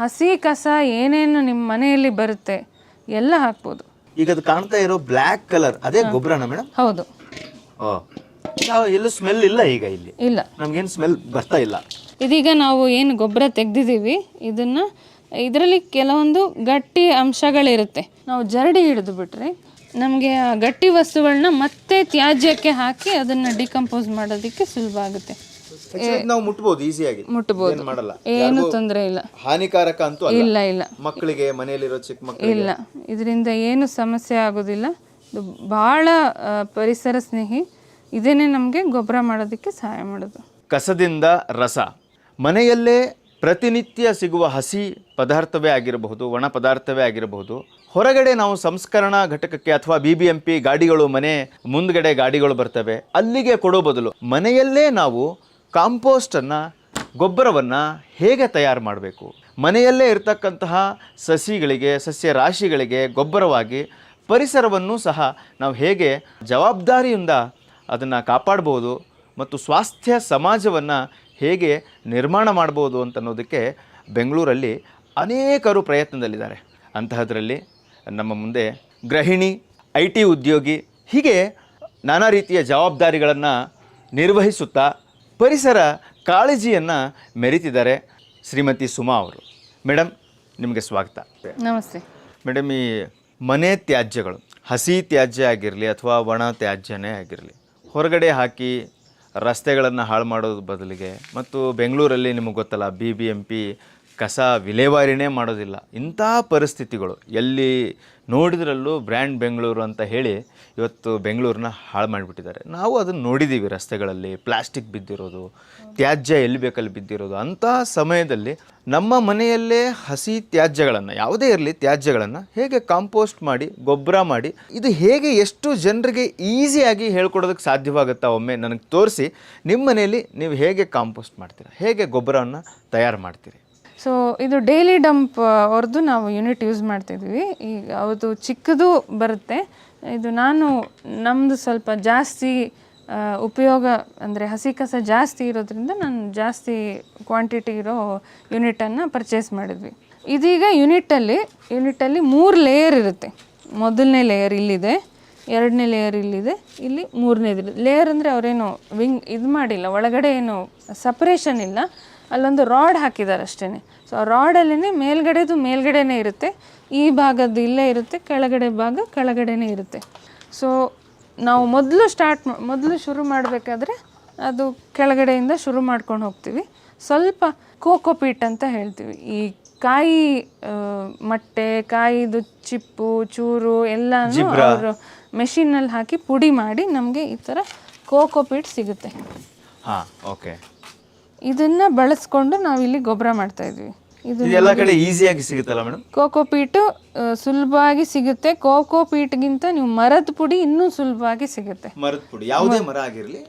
ಹಸಿ ಕಸ ಏನೇನು ನಿಮ್ಮ ಮನೆಯಲ್ಲಿ ಬರುತ್ತೆ ಎಲ್ಲ ಹಾಕ್ಬೋದು. ಈಗ ಅದು ಕಾಣ್ತಾ ಇರೋ ಬ್ಲ್ಯಾಕ್ ಕಲರ್ ಅದೇ ಗೊಬ್ಬರನ ಮೇಡಮ್ ಹೌದು. ಯಾವ ಎಲ್ಲೂ ಸ್ಮೆಲ್ ಇಲ್ಲ ಈಗ ಇಲ್ಲಿ? ಇಲ್ಲ. ನಮ್ಗೇನು ಸ್ಮೆಲ್ ಬರ್ತಾ ಇಲ್ಲ. ಇದೀಗ ನಾವು ಏನು ಗೊಬ್ಬರ ತೆಗ್ದಿದ್ದೀವಿ ಇದನ್ನು ಇದರಲ್ಲಿ ಕೆಲವೊಂದು ಗಟ್ಟಿ ಅಂಶಗಳಿರುತ್ತೆ. ನಾವು ಜರಡಿ ಹಿಡಿದು ಬಿಟ್ರೆ ನಮಗೆ ಆ ಗಟ್ಟಿ ವಸ್ತುಗಳನ್ನ ಮತ್ತೆ ತ್ಯಾಜ್ಯಕ್ಕೆ ಹಾಕಿ ಅದನ್ನು ಡಿಕಂಪೋಸ್ ಮಾಡೋದಕ್ಕೆ ಸುಲಭ ಆಗುತ್ತೆ. ನಾವು ಮುಟ್ಬೋದು ಈಸಿಯಾಗಿ ಮುಟ್ಬೋದು. ಏನು ಮಾಡಲ್ಲ. ಏನು ತೊಂದರೆ ಇಲ್ಲ. ಹಾನಿಕಾರಕ ಅಂತೂ ಇಲ್ಲ ಇಲ್ಲ. ಮಕ್ಕಳಿಗೆ ಮನೆಯಲ್ಲಿರೋ ಚಿಕ್ಕ ಮಕ್ಕಳು ಇಲ್ಲ. ಇದರಿಂದ ಏನು ಸಮಸ್ಯೆ ಆಗೋದಿಲ್ಲ. ಇದು ಭಾಳ ಪರಿಸರ ಸ್ನೇಹಿ. ಇದೇನೆ ನಮಗೆ ಗೊಬ್ಬರ ಮಾಡೋದಕ್ಕೆ ಸಹಾಯ ಮಾಡೋದು. ಕಸದಿಂದ ರಸ. ಮನೆಯಲ್ಲೇ ಪ್ರತಿನಿತ್ಯ ಸಿಗುವ ಹಸಿ ಪದಾರ್ಥವೇ ಆಗಿರಬಹುದು ಒಣ ಪದಾರ್ಥವೇ ಆಗಿರಬಹುದು. ಹೊರಗಡೆ ನಾವು ಸಂಸ್ಕರಣಾ ಘಟಕಕ್ಕೆ ಅಥವಾ ಬಿ ಬಿ ಎಂ ಪಿ ಗಾಡಿಗಳು ಮನೆ ಮುಂದ್ಗಡೆ ಗಾಡಿಗಳು ಬರ್ತವೆ. ಅಲ್ಲಿಗೆ ಕೊಡೋ ಬದಲು ಮನೆಯಲ್ಲೇ ನಾವು ಕಾಂಪೋಸ್ಟನ್ನು ಗೊಬ್ಬರವನ್ನು ಹೇಗೆ ತಯಾರು ಮಾಡಬೇಕು? ಮನೆಯಲ್ಲೇ ಇರತಕ್ಕಂತಹ ಸಸಿಗಳಿಗೆ ಸಸ್ಯ ರಾಶಿಗಳಿಗೆ ಗೊಬ್ಬರವಾಗಿ ಪರಿಸರವನ್ನು ಸಹ ನಾವು ಹೇಗೆ ಜವಾಬ್ದಾರಿಯಿಂದ ಅದನ್ನು ಕಾಪಾಡ್ಬೋದು ಮತ್ತು ಸ್ವಾಸ್ಥ್ಯ ಸಮಾಜವನ್ನು ಹೇಗೆ ನಿರ್ಮಾಣ ಮಾಡ್ಬೋದು ಅಂತ ಅನ್ನೋದಕ್ಕೆ ಬೆಂಗಳೂರಲ್ಲಿ ಅನೇಕರು ಪ್ರಯತ್ನದಲ್ಲಿದ್ದಾರೆ. ಅಂತಹದರಲ್ಲಿ ನಮ್ಮ ಮುಂದೆ ಗೃಹಿಣಿ, ಐ ಟಿ ಉದ್ಯೋಗಿ ಹೀಗೆ ನಾನಾ ರೀತಿಯ ಜವಾಬ್ದಾರಿಗಳನ್ನು ನಿರ್ವಹಿಸುತ್ತಾ ಪರಿಸರ ಕಾಳಜಿಯನ್ನು ಮೆರಿತಿದ್ದಾರೆ ಶ್ರೀಮತಿ ಸುಮಾ ಅವರು. ಮೇಡಮ್ ನಿಮಗೆ ಸ್ವಾಗತ. ನಮಸ್ತೆ. ಮೇಡಮ್ ಈ ಮನೆ ತ್ಯಾಜ್ಯಗಳು ಹಸಿ ತ್ಯಾಜ್ಯ ಆಗಿರಲಿ ಅಥವಾ ಒಣ ತ್ಯಾಜ್ಯನೇ ಆಗಿರಲಿ ಹೊರಗಡೆ ಹಾಕಿ ರಸ್ತೆಗಳನ್ನು ಹಾಳು ಮಾಡೋದ್ರ ಬದಲಿಗೆ ಮತ್ತು ಬೆಂಗಳೂರಲ್ಲಿ ನಿಮಗೆ ಗೊತ್ತಲ್ಲ ಬಿ ಬಿ ಎಂ ಪಿ ಕಸ ವಿಲೇವಾರಿನೇ ಮಾಡೋದಿಲ್ಲ. ಇಂಥ ಪರಿಸ್ಥಿತಿಗಳು. ಎಲ್ಲಿ ನೋಡಿದ್ರಲ್ಲೂ ಬ್ರ್ಯಾಂಡ್ ಬೆಂಗಳೂರು ಅಂತ ಹೇಳಿ ಇವತ್ತು ಬೆಂಗಳೂರನ್ನ ಹಾಳು ಮಾಡಿಬಿಟ್ಟಿದ್ದಾರೆ. ನಾವು ಅದನ್ನು ನೋಡಿದ್ದೀವಿ ರಸ್ತೆಗಳಲ್ಲಿ, ಪ್ಲಾಸ್ಟಿಕ್ ಬಿದ್ದಿರೋದು, ತ್ಯಾಜ್ಯ ಎಲ್ಲಿ ಬೇಕಲ್ಲಿ ಬಿದ್ದಿರೋದು. ಅಂಥ ಸಮಯದಲ್ಲಿ ನಮ್ಮ ಮನೆಯಲ್ಲೇ ಹಸಿ ತ್ಯಾಜ್ಯಗಳನ್ನು, ಯಾವುದೇ ಇರಲಿ ತ್ಯಾಜ್ಯಗಳನ್ನು ಹೇಗೆ ಕಾಂಪೋಸ್ಟ್ ಮಾಡಿ, ಗೊಬ್ಬರ ಮಾಡಿ, ಇದು ಹೇಗೆ ಎಷ್ಟು ಜನರಿಗೆ ಈಸಿಯಾಗಿ ಹೇಳ್ಕೊಡೋದಕ್ಕೆ ಸಾಧ್ಯವಾಗುತ್ತಾ ಒಮ್ಮೆ ನನಗೆ ತೋರಿಸಿ, ನಿಮ್ಮ ಮನೆಯಲ್ಲಿ ನೀವು ಹೇಗೆ ಕಾಂಪೋಸ್ಟ್ ಮಾಡ್ತೀರಾ? ಹೇಗೆ ಗೊಬ್ಬರವನ್ನು ತಯಾರು ಮಾಡ್ತೀರಿ? ಸೊ ಇದು ಡೈಲಿ ಡಂಪ್ ಅವ್ರದ್ದು ನಾವು ಯೂನಿಟ್ ಯೂಸ್ ಮಾಡ್ತಿದ್ವಿ. ಈಗ ಅದು ಚಿಕ್ಕದು ಬರುತ್ತೆ. ಇದು ನಾನು ನಮ್ಮದು ಸ್ವಲ್ಪ ಜಾಸ್ತಿ ಉಪಯೋಗ ಅಂದರೆ ಹಸಿ ಕಸ ಜಾಸ್ತಿ ಇರೋದ್ರಿಂದ ನಾನು ಜಾಸ್ತಿ ಕ್ವಾಂಟಿಟಿ ಇರೋ ಯೂನಿಟನ್ನು ಪರ್ಚೇಸ್ ಮಾಡಿದ್ವಿ. ಇದೀಗ ಯೂನಿಟಲ್ಲಿ ಯೂನಿಟಲ್ಲಿ ಮೂರು ಲೇಯರ್ ಇರುತ್ತೆ. ಮೊದಲನೇ ಲೇಯರ್ ಇಲ್ಲಿದೆ, ಎರಡನೇ ಲೇಯರ್ ಇಲ್ಲಿದೆ, ಇಲ್ಲಿ ಮೂರನೇದು ಲೇಯರ್ ಅಂದರೆ ಅವರೇನು ವಿಂಗ್ ಇದು ಮಾಡಿಲ್ಲ, ಒಳಗಡೆ ಏನು ಸಪ್ರೇಷನ್ ಇಲ್ಲ. ಅಲ್ಲೊಂದು ರಾಡ್ ಹಾಕಿದ್ದಾರೆ ಅಷ್ಟೇ ಸೊ ಆ ರಾಡಲ್ಲೇ ಮೇಲ್ಗಡೆದು ಮೇಲ್ಗಡೆನೇ ಇರುತ್ತೆ. ಈ ಭಾಗದ್ದು ಇಲ್ಲೇ ಇರುತ್ತೆ ಕೆಳಗಡೆ ಭಾಗ ಕೆಳಗಡೆನೇ ಇರುತ್ತೆ. ಸೊ ನಾವು ಮೊದಲು ಸ್ಟಾರ್ಟ್ ಮೊದಲು ಶುರು ಮಾಡಬೇಕಾದ್ರೆ ಅದು ಕೆಳಗಡೆಯಿಂದ ಶುರು ಮಾಡ್ಕೊಂಡು ಹೋಗ್ತೀವಿ. ಸ್ವಲ್ಪ ಕೋಕೋಪೀಟ್ ಅಂತ ಹೇಳ್ತೀವಿ. ಈ ಕಾಯಿ ಮೊಟ್ಟೆ ಕಾಯಿದು ಚಿಪ್ಪು ಚೂರು ಎಲ್ಲನೂ ಅವರು ಮೆಷಿನಲ್ಲಿ ಹಾಕಿ ಪುಡಿ ಮಾಡಿ ನಮಗೆ ಈ ಥರ ಕೋಕೋಪೀಟ್ ಸಿಗುತ್ತೆ. ಹಾಂ ಓಕೆ ಇದನ್ನ ಬಳಸ್ಕೊಂಡು ನಾವಿಲ್ಲಿ ಇಲ್ಲಿ ಗೊಬ್ಬರ ಮಾಡ್ತಾ ಇದ್ವಿ ಇದು ಎಲ್ಲ ಕಡೆ ಈಸಿಯಾಗಿ ಸಿಗುತ್ತಲ್ಲ ಮೇಡಮ್ ಕೋಕೋ ಪೀಟ್ ಸುಲಭವಾಗಿ ಸಿಗುತ್ತೆ. ಕೋಕೋ ಪೀಟ್ಗಿಂತ ನೀವು ಮರದ ಪುಡಿ ಇನ್ನೂ ಸುಲಭವಾಗಿ ಸಿಗುತ್ತೆ. ಮರದ ಪುಡಿ. ಯಾವುದೇ ಮರ ಆಗಿರಲಿ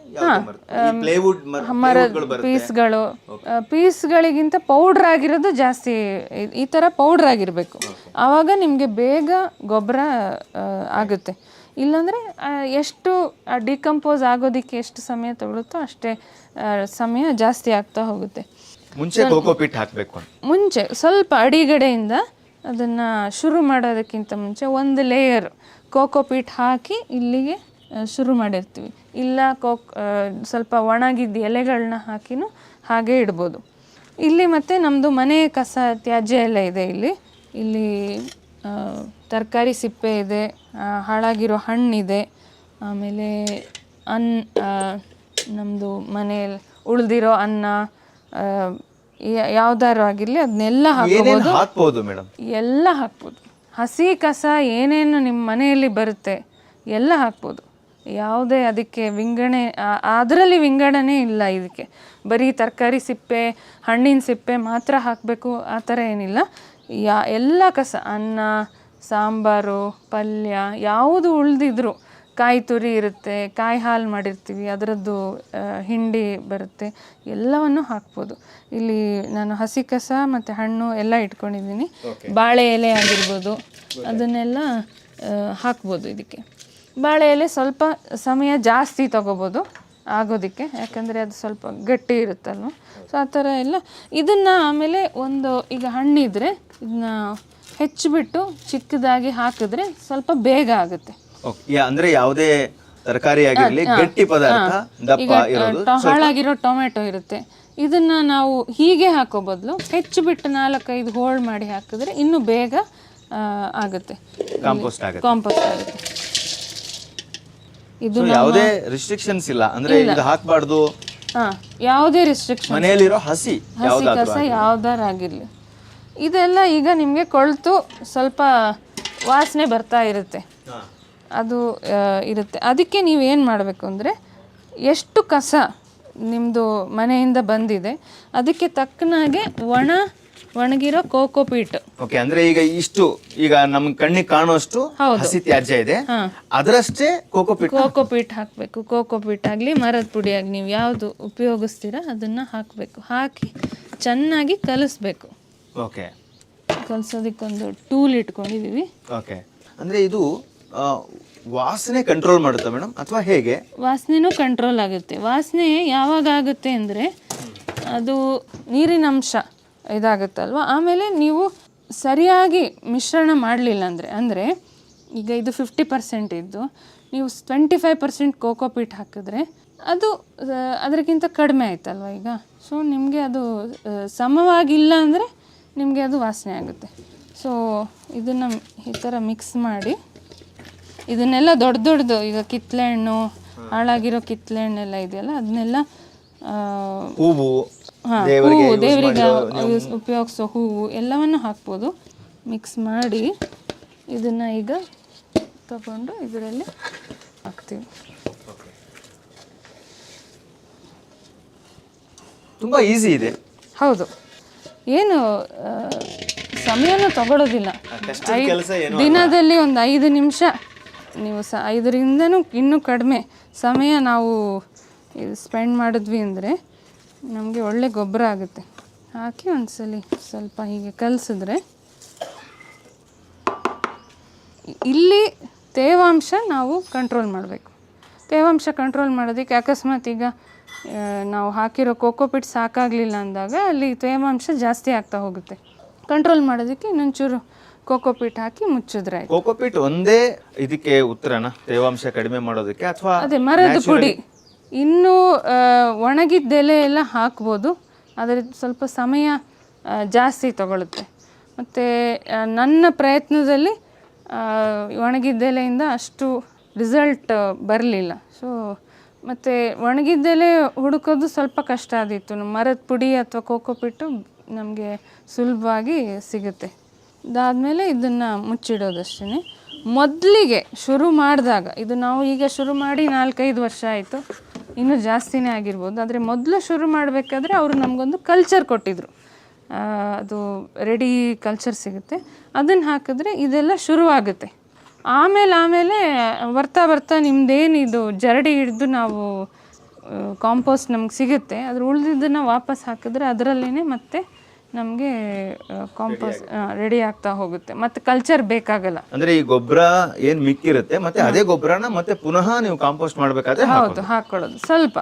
ಪ್ಲೇವುಡ್ ಮರದ ಪೀಸ್ಗಳು ಪೀಸ್ ಪೀಸ್ಗಳಿಗಿಂತ ಪೌಡ್ರ್ ಆಗಿರೋದು ಜಾಸ್ತಿ ಈ- ತರ ಥರ ಪೌಡ್ರ್ ಆಗಿರಬೇಕು ಆವಾಗ ನಿಮಗೆ ಬೇಗ ಗೊಬ್ಬರ ಆಗುತ್ತೆ. ಇಲ್ಲಾಂದರೆ ಎಷ್ಟು ಡಿಕಂಪೋಸ್ ಆಗೋದಿಕ್ಕೆ ಎಷ್ಟು ಸಮಯ ತಗೊಳುತ್ತೋ ಅಷ್ಟೇ ಸಮಯ ಜಾಸ್ತಿ ಆಗ್ತಾ ಹೋಗುತ್ತೆ. ಮುಂಚೆ ಕೋಕೋ ಪಿಟ್ ಹಾಕಬೇಕು ಅಂತ. ಮುಂಚೆ ಸ್ವಲ್ಪ ಅಡಿಗಡೆಯಿಂದ ಅದನ್ನ ಶುರು ಮಾಡೋದಕ್ಕಿಂತ ಮುಂಚೆ ಒಂದು ಲೇಯರ್ ಕೋಕೋಪೀಟ್ ಹಾಕಿ ಇಲ್ಲಿಗೆ ಶುರು ಮಾಡಿರ್ತೀವಿ. ಇಲ್ಲ ಕೋಕ್ ಸ್ವಲ್ಪ ಒಣಗಿದ್ದ ಎಲೆಗಳನ್ನ ಹಾಕಿನೂ ಹಾಗೆ ಇಡ್ಬೋದು. ಇಲ್ಲಿ ಮತ್ತೆ ನಮ್ಮದು ಮನೆ ಕಸ ತ್ಯಾಜ್ಯ ಎಲ್ಲ ಇದೆ ಇಲ್ಲಿ. ಇಲ್ಲಿ ತರಕಾರಿ ಸಿಪ್ಪೆ ಇದೆ ಹಾಳಾಗಿರೋ ಹಣ್ಣಿದೆ ಆಮೇಲೆ ಅನ್ ನಮ್ಮದು ಮನೆಯಲ್ಲಿ ಉಳಿದಿರೋ ಅನ್ನ ಆ, ಯಾ- ಯಾವ್ದಾರು ಆಗಿರಲಿ ಅದನ್ನೆಲ್ಲ ಹಾಕಬಹುದು ಹಾಕೋಬೋದು ಹಾಕ್ಬೋದು ಮೇಡಮ್? ಎಲ್ಲ ಹಾಕ್ಬೋದು. ಹಸಿ ಕಸ ಏನೇನು ನಿಮ್ಮ ಮನೆಯಲ್ಲಿ ಬರುತ್ತೆ ಎಲ್ಲ ಹಾಕ್ಬೋದು. ಯಾವುದೇ ಅದಕ್ಕೆ ವಿಂಗಡಣೆ ಅದರಲ್ಲಿ ವಿಂಗಡಣೆ ಇಲ್ಲ ಇದಕ್ಕೆ. ಬರೀ ತರಕಾರಿ ಸಿಪ್ಪೆ ಹಣ್ಣಿನ ಸಿಪ್ಪೆ ಮಾತ್ರ ಹಾಕಬೇಕು ಆ ಥರ ಏನಿಲ್ಲ. ಯಾ ಎಲ್ಲ ಕಸ ಅನ್ನ ಸಾಂಬಾರು ಪಲ್ಯ ಯಾವುದು ಉಳಿದಿದ್ರು ಕಾಯಿ ತುರಿ ಇರುತ್ತೆ ಕಾಯಿ ಹಾಲು ಮಾಡಿರ್ತೀವಿ ಅದರದ್ದು ಹಿಂಡಿ ಬರುತ್ತೆ ಎಲ್ಲವನ್ನು ಹಾಕ್ಬೋದು. ಇಲ್ಲಿ ನಾನು ಹಸಿ ಕಸ ಮತ್ತು ಹಣ್ಣು ಎಲ್ಲ ಇಟ್ಕೊಂಡಿದ್ದೀನಿ. ಬಾಳೆ ಎಲೆ ಆಗಿರ್ಬೋದು ಅದನ್ನೆಲ್ಲ ಹಾಕ್ಬೋದು ಇದಕ್ಕೆ. ಬಾಳೆ ಎಲೆ ಸ್ವಲ್ಪ ಸಮಯ ಜಾಸ್ತಿ ತಗೋಬೋದು ಆಗೋದಕ್ಕೆ ಯಾಕಂದರೆ ಅದು ಸ್ವಲ್ಪ ಗಟ್ಟಿ ಇರುತ್ತಲ್ವ? ಸೊ ಆ ಥರ ಎಲ್ಲ. ಇದನ್ನು ಆಮೇಲೆ ಒಂದು ಈಗ ಹಣ್ಣಿದ್ರೆ ಇದನ್ನ ಹೆಚ್ಚಿಬಿಟ್ಟು ಚಿಕ್ಕದಾಗಿ ಹಾಕಿದ್ರೆ ಸ್ವಲ್ಪ ಬೇಗ ಆಗುತ್ತೆ. ಯಾ- ಅಂದ್ರೆ ಯಾವುದೇ ತರಕಾರಿ ಆಗಿರ್ಲಿ ಗಟ್ಟಿ ಪದಾರ್ಥ ದಪ್ಪ ಇರೋದು. ಹಾಳಾಗಿರೋ ಟೊಮೆಟೊ ಇರುತ್ತೆ. ಇದನ್ನ ನಾವು ಹೀಗೆ ಹಾಕೋ ಬದಲು ಹೆಚ್ಚಿಬಿಟ್ಟು ನಾಲ್ಕೈದು ಹೋಳ್ ಮಾಡಿ ಹಾಕಿದ್ರೆ ಇನ್ನು ಬೇಗ ಆ, ಆಗುತ್ತೆ. ಕಾಂಪೋಸ್ಟ್ ಆಗುತ್ತೆ. ಕಾಂಪೋಸ್ಟ್ ಆಗುತ್ತೆ. ಇದು ಯಾವುದೇ ರಿಸ್ಟ್ರಿಕ್ಷನ್ಸ್ ಇಲ್ಲ. ಅಂದ್ರೆ ಇದು ಹಾಕ್ಬಾರ್ದು. ಹಾ ಯಾವುದೇ ರಿಸ್ಟ್ರಿಕ್ಷನ್ ಮನೆಯಲ್ಲಿರೋ ಹಸಿ ಹಸಿ ಕಸ ಯಾವ್ದಾರಾಗಿರ್ಲಿ. ಇದೆಲ್ಲ ಈಗ ನಿಮಗೆ ಕೊಳ್ತು ಸ್ವಲ್ಪ ವಾಸನೆ ಬರ್ತಾ ಇರುತ್ತೆ. ಅದು ಇರುತ್ತೆ. ಅದಕ್ಕೆ ನೀವು ಏನು ಮಾಡಬೇಕು ಅಂದರೆ ಎಷ್ಟು ಕಸ ನಿಮ್ಮದು ಮನೆಯಿಂದ ಬಂದಿದೆ ಅದಕ್ಕೆ ತಕ್ಕನಾಗೆ ಒಣ ಒಣಗಿರೋ ಕೋಕೋಪೀಟ್ ಓಕೆ ಅಂದ್ರೆ ಈಗ ಇಷ್ಟು ಈಗ ನಮ್ ಕಣ್ಣಿಗೆ ಕಾಣುವಷ್ಟು ಹಸಿ ತ್ಯಾಜ್ಯ ಇದೆ. ಅದರಷ್ಟೇ ಕೋಕೋ ಪೀಟ್ ಕೋಕೋಪೀಟ್ ಹಾಕಬೇಕು. ಕೋಕೋಪೀಟ್ ಆಗಲಿ ಮರದ ಪುಡಿ ಆಗಲಿ ನೀವು ಯಾವುದು ಉಪಯೋಗಿಸ್ತೀರಾ ಅದನ್ನ ಹಾಕಬೇಕು. ಹಾಕಿ ಚೆನ್ನಾಗಿ ಕಲಿಸ್ಬೇಕು. ಓಕೆ. ಕಲಿಸೋದಕ್ಕೊಂದು ಟೂಲ್ ಇಟ್ಕೊಂಡಿದ್ದೀವಿ ಓಕೆ. ಅಂದ್ರೆ ಇದು ವಾಸನೆ ಕಂಟ್ರೋಲ್ ಮಾಡುತ್ತಾ ಮೇಡಮ್ ಅಥವಾ ಹೇಗೆ? ವಾಸನೆನೂ ಕಂಟ್ರೋಲ್ ಆಗುತ್ತೆ. ವಾಸನೆ ಯಾವಾಗ ಆಗುತ್ತೆ ಅಂದರೆ ಅದು ನೀರಿನ ಅಂಶ ಇದಾಗುತ್ತಲ್ವ? ಆಮೇಲೆ ನೀವು ಸರಿಯಾಗಿ ಮಿಶ್ರಣ ಮಾಡಲಿಲ್ಲ ಅಂದರೆ ಅಂದರೆ ಈಗ ಇದು ಫಿಫ್ಟಿ ಪರ್ಸೆಂಟ್ ಇದ್ದು, ನೀವು ಟ್ವೆಂಟಿ ಫೈವ್ ಪರ್ಸೆಂಟ್ ಕೋಕೋಪೀಟ್ ಹಾಕಿದ್ರೆ ಅದು ಅದಕ್ಕಿಂತ ಕಡಿಮೆ ಆಯ್ತಲ್ವ ಈಗ? ಸೊ ನಿಮಗೆ ಅದು ಸಮವಾಗಿಲ್ಲ ಅಂದರೆ ನಿಮಗೆ ಅದು ವಾಸನೆ ಆಗುತ್ತೆ. ಸೊ ಇದನ್ನು ಈ ಥರ ಮಿಕ್ಸ್ ಮಾಡಿ ಇದನ್ನೆಲ್ಲ ದೊಡ್ಡ ದೊಡ್ಡದು ಈಗ ಕಿತ್ಲೆ ಹಣ್ಣು ಹಾಳಾಗಿರೋ ಕಿತ್ಲೆ ಹಣ್ಣೆಲ್ಲ ಇದೆಯಲ್ಲ ಅದನ್ನೆಲ್ಲ ಆ, ಹೂವು ಹೂವು ದೇವರಿಗೆ ಉಪಯೋಗಿಸೋ ಹೂವು ಎಲ್ಲವನ್ನು ಹಾಕ್ಬೋದು. ಮಿಕ್ಸ್ ಮಾಡಿ ಇದನ್ನು ಈಗ ತಗೊಂಡು ಇದರಲ್ಲಿ ಹಾಕ್ತೀವಿ. ತುಂಬಾ ಈಸಿ ಇದೆ. ಹೌದು. ಏನು ಸಮಯನೂ ತಗೊಳ್ಳೋದಿಲ್ಲ ದಿನದಲ್ಲಿ ಒಂದು ಐದು ನಿಮಿಷ ನೀವು ಸ ಐದರಿಂದನೂ ಇನ್ನೂ ಕಡಿಮೆ ಸಮಯ ನಾವು ಇದು ಸ್ಪೆಂಡ್ ಮಾಡಿದ್ವಿ ಅಂದರೆ ನಮಗೆ ಒಳ್ಳೆ ಗೊಬ್ಬರ ಆಗುತ್ತೆ. ಹಾಕಿ ಒಂದ್ಸಲಿ ಸ್ವಲ್ಪ ಹೀಗೆ ಕಲಸಿದ್ರೆ. ಇಲ್ಲಿ ತೇವಾಂಶ ನಾವು ಕಂಟ್ರೋಲ್ ಮಾಡಬೇಕು. ತೇವಾಂಶ ಕಂಟ್ರೋಲ್ ಮಾಡೋದಕ್ಕೆ ಅಕಸ್ಮಾತ್ ಈಗ ನಾವು ಹಾಕಿರೋ ಕೋಕೋಪಿಟ್ ಸಾಕಾಗಲಿಲ್ಲ ಅಂದಾಗ ಅಲ್ಲಿ ತೇವಾಂಶ ಜಾಸ್ತಿ ಆಗ್ತಾ ಹೋಗುತ್ತೆ. ಕಂಟ್ರೋಲ್ ಮಾಡೋದಕ್ಕೆ ಇನ್ನೊಂಚೂರು ಕೋಕೋಪಿಟ್ ಹಾಕಿ ಮುಚ್ಚಿದ್ರೆ ಆಯ್ತು. ಕೋಕೋಪಿಟ್ ಒಂದೇ ಇದಕ್ಕೆ ಉತ್ತರನ? ತೇವಾಂಶ ಕಡಿಮೆ ಮಾಡೋದಕ್ಕೆ ಅಥವಾ ಅದೇ ಮರದ ಪುಡಿ. ಇನ್ನೂ ಆ, ಒಣಗಿದ್ದ ಎಲೆ ಎಲ್ಲ ಹಾಕ್ಬೋದು. ಆದರೆ ಸ್ವಲ್ಪ ಸಮಯ ಆ, ಜಾಸ್ತಿ ತಗೊಳುತ್ತೆ. ಮತ್ತು ನನ್ನ ಪ್ರಯತ್ನದಲ್ಲಿ ಆ, ಒಣಗಿದ್ದೆಲೆಯಿಂದ ಅಷ್ಟು ರಿಸಲ್ಟ್ ಬರಲಿಲ್ಲ. ಸೊ ಮತ್ತು ಒಣಗಿದ್ದೆಲೆ ಹುಡುಕೋದು ಸ್ವಲ್ಪ ಕಷ್ಟ ಆದಿತ್ತು ಮರದ ಪುಡಿ ಅಥವಾ ಕೋಕೋಪಿಟ್ಟು ನಮಗೆ ಸುಲಭವಾಗಿ ಸಿಗುತ್ತೆ. ಅದಾದಮೇಲೆ ಇದನ್ನು ಮುಚ್ಚಿಡೋದಷ್ಟೇ ಮೊದಲಿಗೆ ಶುರು ಮಾಡಿದಾಗ, ಇದು ನಾವು ಈಗ ಶುರು ಮಾಡಿ ನಾಲ್ಕೈದು ವರ್ಷ ಆಯಿತು. ಇನ್ನೂ ಜಾಸ್ತಿನೇ ಆಗಿರ್ಬೋದು. ಆದರೆ ಮೊದಲು ಶುರು ಮಾಡಬೇಕಾದ್ರೆ ಅವರು ನಮಗೊಂದು ಕಲ್ಚರ್ ಕೊಟ್ಟಿದ್ರು. ಅದು ರೆಡಿ ಕಲ್ಚರ್ ಸಿಗುತ್ತೆ. ಅದನ್ನು ಹಾಕಿದ್ರೆ ಇದೆಲ್ಲ ಶುರುವಾಗುತ್ತೆ. ಆಮೇಲೆ ಆಮೇಲೆ ಬರ್ತಾ ಬರ್ತಾ ನಿಮ್ಮದೇನಿದು ಜರಡಿ ಹಿಡಿದು ನಾವು ಕಾಂಪೋಸ್ಟ್ ನಮ್ಗೆ ಸಿಗುತ್ತೆ. ಅದ್ರ ಉಳಿದಿದ್ದನ್ನು ವಾಪಸ್ ಹಾಕಿದ್ರೆ ಅದರಲ್ಲೇ ಮತ್ತೆ ನಮಗೆ ಕಾಂಪೋಸ್ಟ್ ರೆಡಿ ಆಗ್ತಾ ಹೋಗುತ್ತೆ. ಮತ್ತೆ ಕಲ್ಚರ್ ಬೇಕಾಗಲ್ಲ. ಅಂದ್ರೆ ಈ ಗೊಬ್ಬರ ಏನ್ ಮಿಕ್ಕಿರುತ್ತೆ ಮತ್ತೆ ಅದೇ ಗೊಬ್ಬರನ ಮತ್ತೆ ಪುನಃ ನೀವು ಕಾಂಪೋಸ್ಟ್ ಮಾಡಬೇಕಾದ್ರೆ ಹೌದು ಹಾಕೊಳ್ಳೋದು. ಸ್ವಲ್ಪ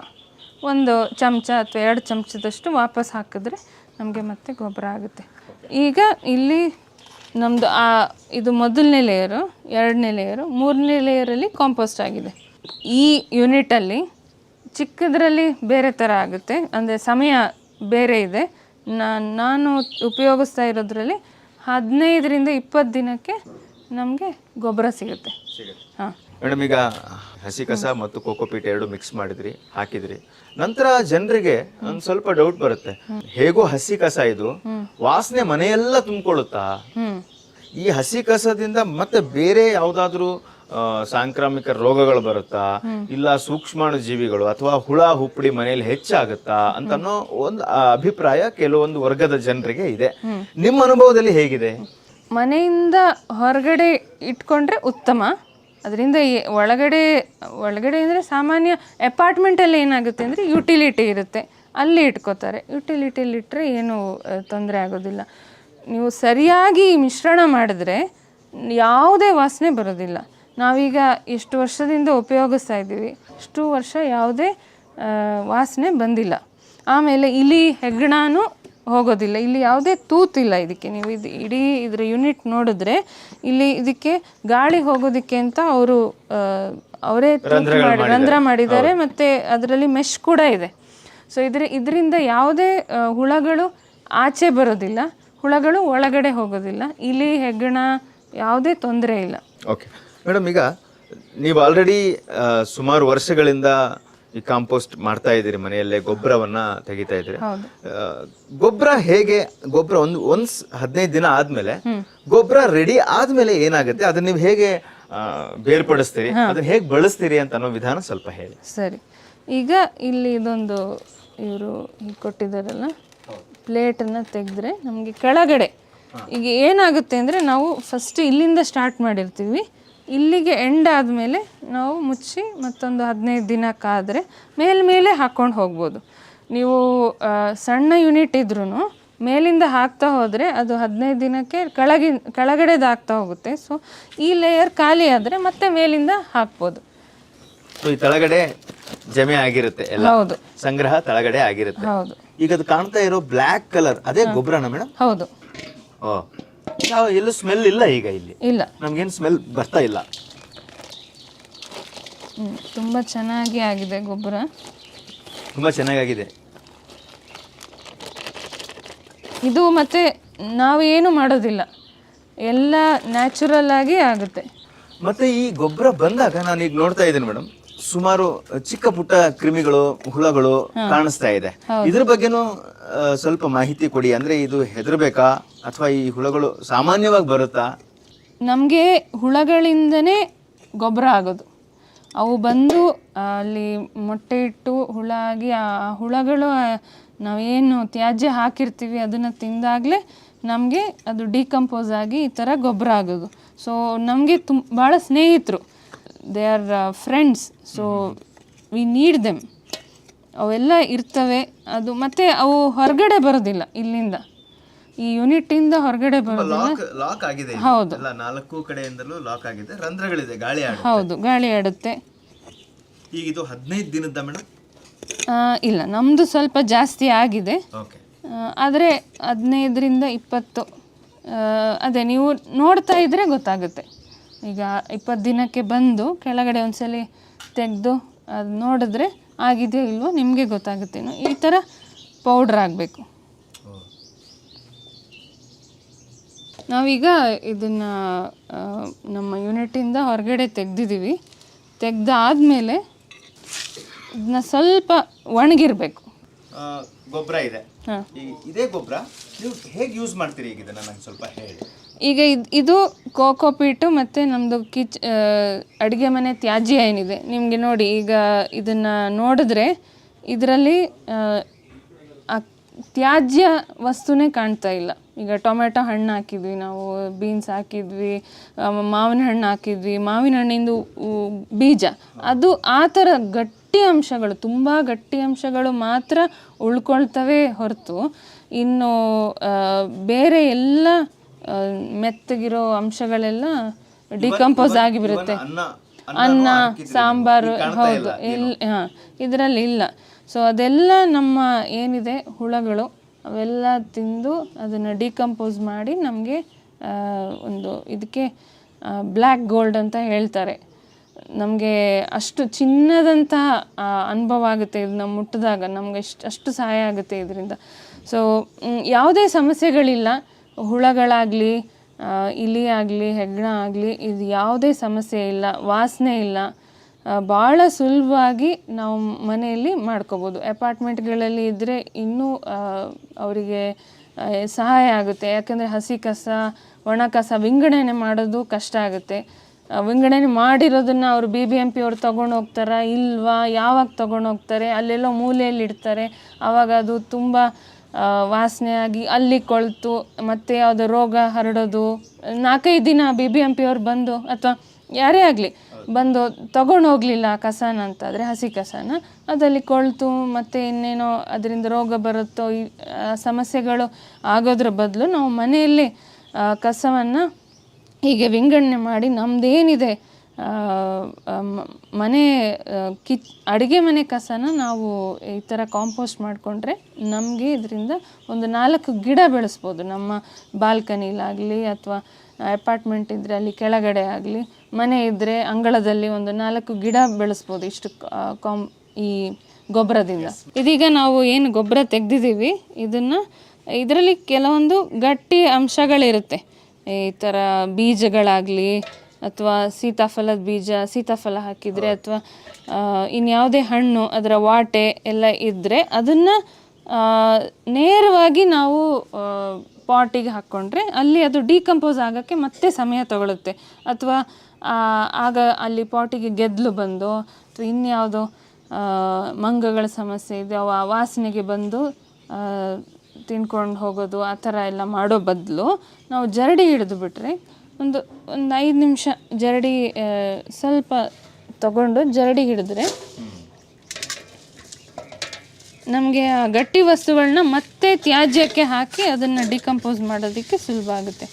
ಒಂದು ಚಮಚ ಅಥವಾ ಎರಡು ಚಮಚದಷ್ಟು ವಾಪಸ್ ಹಾಕಿದ್ರೆ ನಮಗೆ ಮತ್ತೆ ಗೊಬ್ಬರ ಆಗುತ್ತೆ. ಈಗ ಇಲ್ಲಿ ನಮ್ಮದು ಆ ಇದು ಮೊದಲನೇ ಲೇಯರು ಎರಡನೇ ಲೇಯರು ಮೂರನೇ ಲೇಯರಲ್ಲಿ ಕಾಂಪೋಸ್ಟ್ ಆಗಿದೆ. ಈ ಯೂನಿಟಲ್ಲಿ ಚಿಕ್ಕದರಲ್ಲಿ ಬೇರೆ ಥರ ಆಗುತ್ತೆ. ಅಂದರೆ ಸಮಯ ಬೇರೆ ಇದೆ. ನಾನು ಉಪಯೋಗಿಸ್ತಾ ಇರೋದ್ರಲ್ಲಿ ಹದಿನೈದರಿಂದ ಇಪ್ಪತ್ತು ದಿನಕ್ಕೆ ನಮಗೆ ಗೊಬ್ಬರ ಸಿಗುತ್ತೆ. ಹಾಂ. ಮೇಡಮ್ ಈಗ ಹಸಿ ಕಸ ಮತ್ತು ಕೋಕೋಪೀಟ್ ಎರಡು ಮಿಕ್ಸ್ ಮಾಡಿದ್ರಿ ಹಾಕಿದ್ರಿ. ನಂತರ ಜನರಿಗೆ ಒಂದು ಸ್ವಲ್ಪ ಡೌಟ್ ಬರುತ್ತೆ. ಹೇಗೋ ಹಸಿ ಕಸ ಇದು ವಾಸನೆ ಮನೆಯೆಲ್ಲ ತುಂಬಿಕೊಳ್ಳುತ್ತಾ? ಈ ಹಸಿ ಕಸದಿಂದ ಮತ್ತೆ ಬೇರೆ ಯಾವ್ದಾದ್ರು ಸಾಂಕ್ರಾಮಿಕ ರೋಗಗಳು ಬರುತ್ತಾ, ಇಲ್ಲ ಸೂಕ್ಷ್ಮಾಣು ಜೀವಿಗಳು ಅಥವಾ ಹುಳ, ಹುಪ್ಪಡಿ ಮನೆಯಲ್ಲಿ ಹೆಚ್ಚಾಗುತ್ತಾ ಅಂತ ಒಂದು ಅಭಿಪ್ರಾಯ ಕೆಲವೊಂದು ವರ್ಗದ ಜನರಿಗೆ ಇದೆ. ನಿಮ್ಮ ಅನುಭವದಲ್ಲಿ ಹೇಗಿದೆ? ಮನೆಯಿಂದ ಹೊರಗಡೆ ಇಟ್ಕೊಂಡ್ರೆ ಉತ್ತಮ. ಅದರಿಂದ ಒಳಗಡೆ ಒಳಗಡೆ ಅಂದರೆ ಸಾಮಾನ್ಯ ಅಪಾರ್ಟ್ಮೆಂಟಲ್ಲಿ ಏನಾಗುತ್ತೆ ಅಂದರೆ ಯುಟಿಲಿಟಿ ಇರುತ್ತೆ. ಅಲ್ಲಿ ಇಟ್ಕೋತಾರೆ. ಯುಟಿಲಿಟಿಲಿ ಇಟ್ಟರೆ ಏನು ತೊಂದರೆ ಆಗೋದಿಲ್ಲ. ನೀವು ಸರಿಯಾಗಿ ಮಿಶ್ರಣ ಮಾಡಿದ್ರೆ ಯಾವುದೇ ವಾಸನೆ ಬರೋದಿಲ್ಲ. ನಾವೀಗ ಎಷ್ಟು ವರ್ಷದಿಂದ ಉಪಯೋಗಿಸ್ತಾ ಇದ್ದೀವಿ ಅಷ್ಟು ವರ್ಷ ಯಾವುದೇ ವಾಸನೆ ಬಂದಿಲ್ಲ. ಆಮೇಲೆ ಇಲಿ ಹೆಗ್ಗಣನೂ ಹೋಗೋದಿಲ್ಲ. ಇಲ್ಲಿ ಯಾವುದೇ ತೂತಿಲ್ಲ ಇದಕ್ಕೆ. ನೀವು ಇದು ಇಡೀ ಇದರ ಯೂನಿಟ್ ನೋಡಿದ್ರೆ ಇಲ್ಲಿ ಇದಕ್ಕೆ ಗಾಳಿ ಹೋಗೋದಕ್ಕೆ ಅಂತ ಅವರು ಅವರೇ ರಂಧ್ರ ಮಾಡಿದ್ದಾರೆ ಮತ್ತೆ ಅದರಲ್ಲಿ ಮೆಶ್ ಕೂಡ ಇದೆ. ಸೊ ಇದ್ರೆ ಇದರಿಂದ ಯಾವುದೇ ಹುಳಗಳು ಆಚೆ ಬರೋದಿಲ್ಲ. ಹುಳಗಳು ಒಳಗಡೆ ಹೋಗೋದಿಲ್ಲ. ಇಲಿ ಹೆಗ್ಗಣ ಯಾವುದೇ ತೊಂದರೆ ಇಲ್ಲ. ಓಕೆ ಮೇಡಮ್ ಈಗ ನೀವು ಆಲ್ರೆಡಿ ಸುಮಾರು ವರ್ಷಗಳಿಂದ ಈ ಕಾಂಪೋಸ್ಟ್ ಮಾಡ್ತಾ ಇದ್ದೀರಿ ಮನೆಯಲ್ಲೇ ಗೊಬ್ಬರವನ್ನ ತೆಗಿತಾ ಇದ್ದೀರಿ. ಗೊಬ್ಬರ ಹೇಗೆ ಗೊಬ್ಬರ ಒಂದು ಒಂದ್ ಹದಿನೈದು ದಿನ ಆದ್ಮೇಲೆ ಗೊಬ್ಬರ ರೆಡಿ ಆದ್ಮೇಲೆ ಏನಾಗುತ್ತೆ? ಅದನ್ನ ನೀವು ಹೇಗೆ ಬೇರ್ಪಡಿಸ್ತೀರಿ? ಅದನ್ನ ಹೇಗೆ ಬಳಸ್ತೀರಿ ಅಂತ ಅನ್ನೋ ವಿಧಾನ ಸ್ವಲ್ಪ ಹೇಳಿ. ಸರಿ. ಈಗ ಇಲ್ಲಿ ಇದೊಂದು ಇವರು ಕೊಟ್ಟಿದ್ದಾರಲ್ಲ? ಪ್ಲೇಟನ್ನು ತೆಗೆದ್ರೆ ನಮಗೆ ಕೆಳಗಡೆ ಈಗ ಏನಾಗುತ್ತೆ ಅಂದರೆ ನಾವು ಫಸ್ಟ್ ಇಲ್ಲಿಂದ ಸ್ಟಾರ್ಟ್ ಮಾಡಿರ್ತೀವಿ. ಇಲ್ಲಿಗೆ ಎಂಡ್ ಆದಮೇಲೆ ನಾವು ಮುಚ್ಚಿ ಮತ್ತೊಂದು ಹದಿನೈದು ದಿನಕ್ಕಾದರೆ ಕಾದರೆ ಮೇಲ್ಮೇಲೆ ಹಾಕ್ಕೊಂಡು ಹೋಗ್ಬೋದು. ನೀವು ಸಣ್ಣ ಯೂನಿಟ್ ಇದ್ರೂ ಮೇಲಿಂದ ಹಾಕ್ತಾ ಹೋದರೆ ಅದು ಹದಿನೈದು ದಿನಕ್ಕೆ ಕೆಳಗಿನ ಕೆಳಗಡೆದಾಗ್ತಾ ಹೋಗುತ್ತೆ. ಸೊ ಈ ಲೇಯರ್ ಖಾಲಿ ಆದರೆ ಮತ್ತೆ ಮೇಲಿಂದ ಹಾಕ್ಬೋದು. ಸೊ ಈ ತಳಗಡೆ ಜಮೆ ಆಗಿರುತ್ತೆ ಎಲ್ಲ. ಹೌದು. ಸಂಗ್ರಹ ತಳಗಡೆ ಆಗಿರುತ್ತೆ. ಹೌದು. ಈಗ ಅದು ಕಾಣ್ತಾ ಇರೋ ಬ್ಲ್ಯಾಕ್ ಕಲರ್ ಅದೇ ಗೊಬ್ಬರನ ಮೇಡಮ್? ಹೌದು. ಓ. ಯಾವ ಎಲ್ಲೂ ಸ್ಮೆಲ್ ಇಲ್ಲ ಈಗ ಇಲ್ಲಿ. ಇಲ್ಲ. ನಮ್ಗೇನು ಸ್ಮೆಲ್ ಬರ್ತಾ ಇಲ್ಲ. ಹ್ಮ್, ತುಂಬ ಚೆನ್ನಾಗಿ ಆಗಿದೆ ಗೊಬ್ಬರ. ತುಂಬಾ ಚೆನ್ನಾಗಾಗಿದೆ. ಇದು ಮತ್ತೆ ನಾವು ಏನು ಮಾಡೋದಿಲ್ಲ. ಎಲ್ಲ ನ್ಯಾಚುರಲ್ ಆಗಿ ಆಗುತ್ತೆ. ಮತ್ತೆ ಈ ಗೊಬ್ಬರ ಬಂದಾಗ ನಾನು ಈಗ ನೋಡ್ತಾ ಇದ್ದೀನಿ ಮೇಡಮ್. ಸುಮಾರು ಚಿಕ್ಕ ಪುಟ್ಟ ಕ್ರಿಮಿಗಳು ಹುಳಗಳು ಕಾಣಿಸ್ತಾ ಇದೆ. ಇದ್ರ ಬಗ್ಗೆನೂ ಸ್ವಲ್ಪ ಮಾಹಿತಿ ಕೊಡಿ. ಅಂದ್ರೆ ಇದು ಹೆದರ್ಬೇಕಾ? ಅಥವಾ ಈ ಹುಳಗಳು ಸಾಮಾನ್ಯವಾಗಿ ಬರುತ್ತಾ? ನಮಗೆ ಹುಳಗಳಿಂದನೇ ಗೊಬ್ಬರ ಆಗೋದು. ಅವು ಬಂದು ಅಲ್ಲಿ ಮೊಟ್ಟೆ ಇಟ್ಟು ಹುಳ ಆಗಿ ಆ ಹುಳಗಳು ನಾವೇನು ತ್ಯಾಜ್ಯ ಹಾಕಿರ್ತೀವಿ ಅದನ್ನು ತಿಂದಾಗಲೇ ನಮಗೆ ಅದು ಡಿಕಂಪೋಸ್ ಆಗಿ ಈ ಥರ ಗೊಬ್ಬರ ಆಗೋದು. ಸೊ ನಮಗೆ ತುಂಬ ಭಾಳ ಸ್ನೇಹಿತರು. They are friends so we need them ಅವೆಲ್ಲ ಇರ್ತವೆ. ಅದು ಮತ್ತೆ ಅವು ಹೊರಗಡೆ ಬರೋದಿಲ್ಲ ಇಲ್ಲಿಂದ. ಈ ಯೂನಿಟ್ಟಿಂದ ಹೊರಗಡೆ ಬರೋದಿಲ್ಲ. ಹೌದು. ನಾಲ್ಕು ಕಡೆಯಿಂದಲೂ ಲಾಕ್ ಆಗಿದೆ. ರಂಧ್ರಗಳಿದೆ ಗಾಳಿ ಹೌದು ಗಾಳಿ ಆಡುತ್ತೆ. ಈಗ ಇದು ಹದಿನೈದು ದಿನದ ಮೇಡಮ್ ಇಲ್ಲ ನಮ್ಮದು ಸ್ವಲ್ಪ ಜಾಸ್ತಿ ಆಗಿದೆ. ಆದರೆ ಹದಿನೈದರಿಂದ ಇಪ್ಪತ್ತು ಅದೇ ನೀವು ನೋಡ್ತಾ ಇದ್ರೆ ಗೊತ್ತಾಗುತ್ತೆ. ಈಗ ಇಪ್ಪತ್ತು ದಿನಕ್ಕೆ ಬಂದು ಕೆಳಗಡೆ ಒಂದ್ಸಲಿ ತೆಗೆದು ಅದು ನೋಡಿದ್ರೆ ಆಗಿದೆಯೋ ಇಲ್ವೋ ನಿಮಗೆ ಗೊತ್ತಾಗುತ್ತೆ ಇನ್ನು ಈ ಥರ ಪೌಡ್ರ್ ಆಗಬೇಕು ನಾವೀಗ ಇದನ್ನು ನಮ್ಮ ಯೂನಿಟಿಂದ ಹೊರಗಡೆ ತೆಗ್ದಿದ್ದೀವಿ. ತೆಗ್ದಾದ್ಮೇಲೆ ಇದನ್ನ ಸ್ವಲ್ಪ ಒಣಗಿರಬೇಕು. ಗೊಬ್ಬರ ಇದೆ. ಹಾಂ. ಇದೇ ಗೊಬ್ಬರ ನೀವು ಹೇಗೆ ಯೂಸ್ ಮಾಡ್ತೀರಿ ಈಗ ಇದನ್ನು ನನಗೆ ಸ್ವಲ್ಪ ಹೇಳಿ. ಈಗ ಇದು ಇದು ಕೋಕೋಪೀಟು ಮತ್ತು ನಮ್ಮದು ಕಿಚ್ ಅಡುಗೆ ಮನೆ ತ್ಯಾಜ್ಯ ಏನಿದೆ? ನಿಮಗೆ ನೋಡಿ ಈಗ ಇದನ್ನು ನೋಡಿದ್ರೆ ಇದರಲ್ಲಿ ತ್ಯಾಜ್ಯ ವಸ್ತುನೇ ಕಾಣ್ತಾ ಇಲ್ಲ. ಈಗ ಟೊಮೆಟೊ ಹಣ್ಣು ಹಾಕಿದ್ವಿ ನಾವು ಬೀನ್ಸ್ ಹಾಕಿದ್ವಿ ಮಾವಿನ ಹಣ್ಣು ಹಾಕಿದ್ವಿ ಮಾವಿನ ಹಣ್ಣಿಂದು ಬೀಜ. ಅದು ಆ ಥರ ಗಟ್ಟಿ ಅಂಶಗಳು ತುಂಬ ಗಟ್ಟಿ ಅಂಶಗಳು ಮಾತ್ರ ಉಳ್ಕೊಳ್ತವೆ ಹೊರತು. ಇನ್ನು ಬೇರೆ ಎಲ್ಲ ಆ, ಮೆತ್ತಗಿರೋ ಅಂಶಗಳೆಲ್ಲ ಡಿಕಂಪೋಸ್ ಆಗಿ ಬರುತ್ತೆ ಅನ್ನ ಅನ್ನ ಸಾಂಬಾರು ಹೌದು ಇಲ್ಲ ಹಾಂ ಇದರಲ್ಲಿ ಇಲ್ಲ. ಸೊ ಅದೆಲ್ಲ ನಮ್ಮ ಏನಿದೆ ಹುಳಗಳು ಅವೆಲ್ಲ ತಿಂದು ಅದನ್ನು ಡಿಕಂಪೋಸ್ ಮಾಡಿ ನಮಗೆ ಒಂದು ಇದಕ್ಕೆ ಬ್ಲ್ಯಾಕ್ ಗೋಲ್ಡ್ ಅಂತ ಹೇಳ್ತಾರೆ. ನಮಗೆ ಅಷ್ಟು ಚಿನ್ನದಂತಹ ಅನುಭವ ಆಗುತ್ತೆ ಇದನ್ನ ಮುಟ್ಟಿದಾಗ. ನಮ್ಗೆ ಎಷ್ಟು ಅಷ್ಟು ಸಹಾಯ ಆಗುತ್ತೆ ಇದರಿಂದ. ಸೊ ಯಾವುದೇ ಸಮಸ್ಯೆಗಳಿಲ್ಲ. ಹುಳಗಳಾಗಲಿ ಇಲಿ ಆಗಲಿ, ಹೆಗ್ಣ ಆಗಲಿ, ಇದು ಯಾವುದೇ ಸಮಸ್ಯೆ ಇಲ್ಲ, ವಾಸನೆ ಇಲ್ಲ. ಭಾಳ ಸುಲಭವಾಗಿ ನಾವು ಮನೆಯಲ್ಲಿ ಮಾಡ್ಕೋಬೋದು. ಅಪಾರ್ಟ್ಮೆಂಟ್ಗಳಲ್ಲಿ ಇದ್ದರೆ ಇನ್ನೂ ಅವರಿಗೆ ಸಹಾಯ ಆಗುತ್ತೆ. ಯಾಕಂದರೆ ಹಸಿ ಕಸ, ಒಣ ಕಸ ವಿಂಗಡಣೆ ಮಾಡೋದು ಕಷ್ಟ ಆಗುತ್ತೆ. ವಿಂಗಡಣೆ ಮಾಡಿರೋದನ್ನು ಅವರು ಬಿ ಬಿ ಎಂ ಪಿ ಅವ್ರು ತೊಗೊಂಡು ಹೋಗ್ತಾರಾ, ಇಲ್ವಾ, ಯಾವಾಗ ತೊಗೊಂಡು ಹೋಗ್ತಾರೆ, ಅಲ್ಲೆಲ್ಲೋ ಮೂಲೆಯಲ್ಲಿ ಇಡ್ತಾರೆ ಆವಾಗ ಅದು ತುಂಬ ವಾಸನೆಯಾಗಿ ಅಲ್ಲಿ ಕೊಳ್ತು, ಮತ್ತೆ ಯಾವುದೋ ರೋಗ ಹರಡೋದು, ನಾಲ್ಕೈದು ದಿನ ಬಿ ಬಿ ಎಂ ಪಿ ಬಂದು, ಅಥವಾ ಯಾರೇ ಆಗಲಿ ಬಂದು ತಗೊಂಡು ಹೋಗಲಿಲ್ಲ ಆ ಕಸನ ಅಂತಾದರೆ ಹಸಿ ಕಸನ ಅದಲ್ಲಿ ಕೊಳ್ತು, ಮತ್ತೆ ಇನ್ನೇನೋ ಅದರಿಂದ ರೋಗ ಬರುತ್ತೋ, ಈ ಸಮಸ್ಯೆಗಳು ಆಗೋದ್ರ ಬದಲು ನಾವು ಮನೆಯಲ್ಲಿ ಕಸವನ್ನು ಹೀಗೆ ವಿಂಗಡಣೆ ಮಾಡಿ ನಮ್ಮದೇನಿದೆ ಮನೆ ಕಿಚ್ ಅಡುಗೆ ಮನೆ ಕಸನ ನಾವು ಈ ಥರ ಕಾಂಪೋಸ್ಟ್ ಮಾಡಿಕೊಂಡ್ರೆ ನಮಗೆ ಇದರಿಂದ ಒಂದು ನಾಲ್ಕು ಗಿಡ ಬೆಳೆಸ್ಬೋದು. ನಮ್ಮ ಬಾಲ್ಕನಿಲಾಗಲಿ ಅಥವಾ ಅಪಾರ್ಟ್ಮೆಂಟ್ ಇದ್ದರೆ ಅಲ್ಲಿ ಕೆಳಗಡೆ ಆಗಲಿ ಮನೆ ಇದ್ದರೆ ಅಂಗಳದಲ್ಲಿ ಒಂದು ನಾಲ್ಕು ಗಿಡ ಬೆಳೆಸ್ಬೋದು ಇಷ್ಟು ಕಾಂ ಈ ಗೊಬ್ಬರದಿಂದ. ಇದೀಗ ನಾವು ಏನು ಗೊಬ್ಬರ ತೆಗೆದಿದ್ದೀವಿ ಇದನ್ನು ಇದರಲ್ಲಿ ಕೆಲವೊಂದು ಗಟ್ಟಿ ಅಂಶಗಳಿರುತ್ತೆ. ಈ ಥರ ಬೀಜಗಳಾಗಲಿ ಅಥವಾ ಸೀತಾಫಲದ ಬೀಜ ಸೀತಾಫಲ ಹಾಕಿದರೆ ಅಥವಾ ಇನ್ಯಾವುದೇ ಹಣ್ಣು ಅದರ ವಾಟೆ ಎಲ್ಲ ಇದ್ದರೆ ಅದನ್ನು ನೇರವಾಗಿ ನಾವು ಪಾಟಿಗೆ ಹಾಕ್ಕೊಂಡ್ರೆ ಅಲ್ಲಿ ಅದು ಡಿಕಂಪೋಸ್ ಆಗೋಕ್ಕೆ ಮತ್ತೆ ಸಮಯ ತಗೊಳುತ್ತೆ. ಅಥವಾ ಆಗ ಅಲ್ಲಿ ಪಾಟಿಗೆ ಗೆದ್ದಲು ಬಂದು ಅಥವಾ ಇನ್ಯಾವುದೋ ಮಂಗಗಳ ಸಮಸ್ಯೆ ಇದೆ ಅವು ಆ ವಾಸನೆಗೆ ಬಂದು ತಿನ್ಕೊಂಡು ಹೋಗೋದು ಆ ಥರ ಎಲ್ಲ ಮಾಡೋ ಬದಲು ನಾವು ಜರಡಿ ಹಿಡಿದು ಬಿಟ್ರೆ ಒಂದು ಒಂದು ಐದು ನಿಮಿಷ ಜರಡಿ ಸ್ವಲ್ಪ ತಗೊಂಡು ಜರಡಿ ಹಿಡಿದ್ರೆ ನಮಗೆ ಆ ಗಟ್ಟಿ ವಸ್ತುಗಳನ್ನ ಮತ್ತೆ ತ್ಯಾಜ್ಯಕ್ಕೆ ಹಾಕಿ ಅದನ್ನು ಡಿಕಂಪೋಸ್ ಮಾಡೋದಕ್ಕೆ ಸುಲಭ ಆಗುತ್ತೆ.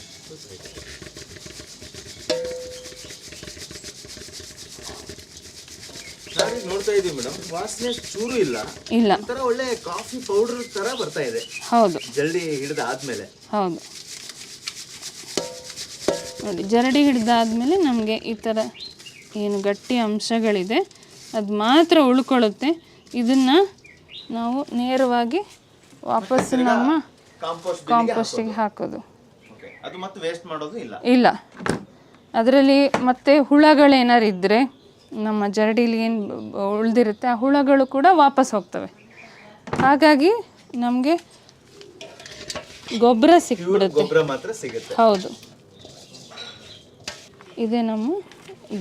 ನೋಡ್ತಾ ಇದೀವಿ ಮೇಡಮ್ ವಾಸನೆ ಚೂರು ಇಲ್ಲ. ಇಲ್ಲ. ಒಂಥರ ಒಳ್ಳೆ ಕಾಫಿ ಪೌಡರ್ ತರ ಬರ್ತಾ ಇದೆ. ಹೌದು. ಜಲ್ದಿ ಹಿಡಿದ ಆದ್ಮೇಲೆ ಹೌದು. ನೋಡಿ ಜರಡಿ ಹಿಡಿದಾದ್ಮೇಲೆ ನಮಗೆ ಈ ಥರ ಏನು ಗಟ್ಟಿ ಅಂಶಗಳಿದೆ ಅದು ಮಾತ್ರ ಉಳ್ಕೊಳ್ಳುತ್ತೆ. ಇದನ್ನು ನಾವು ನೇರವಾಗಿ ವಾಪಸ್ ನಮ್ಮ ಕಾಂಪೋಸ್ಟ್ ಕಾಂಪೋಸ್ಟಿಗೆ ಹಾಕೋದು. ಅದು ಮತ್ತೆ ವೇಸ್ಟ್ ಮಾಡೋದು ಇಲ್ಲ? ಅದರಲ್ಲಿ ಮತ್ತೆ ಹುಳಗಳೇನಾರು ಇದ್ದರೆ ನಮ್ಮ ಜರಡಿಲಿ ಏನು ಉಳಿದಿರುತ್ತೆ ಆ ಹುಳಗಳು ಕೂಡ ವಾಪಸ್ ಹೋಗ್ತವೆ. ಹಾಗಾಗಿ ನಮಗೆ ಗೊಬ್ಬರ ಸಿಕ್ಬಿಡುತ್ತೆ. ಹೌದು. ಇದೇ ನಮ್ಮ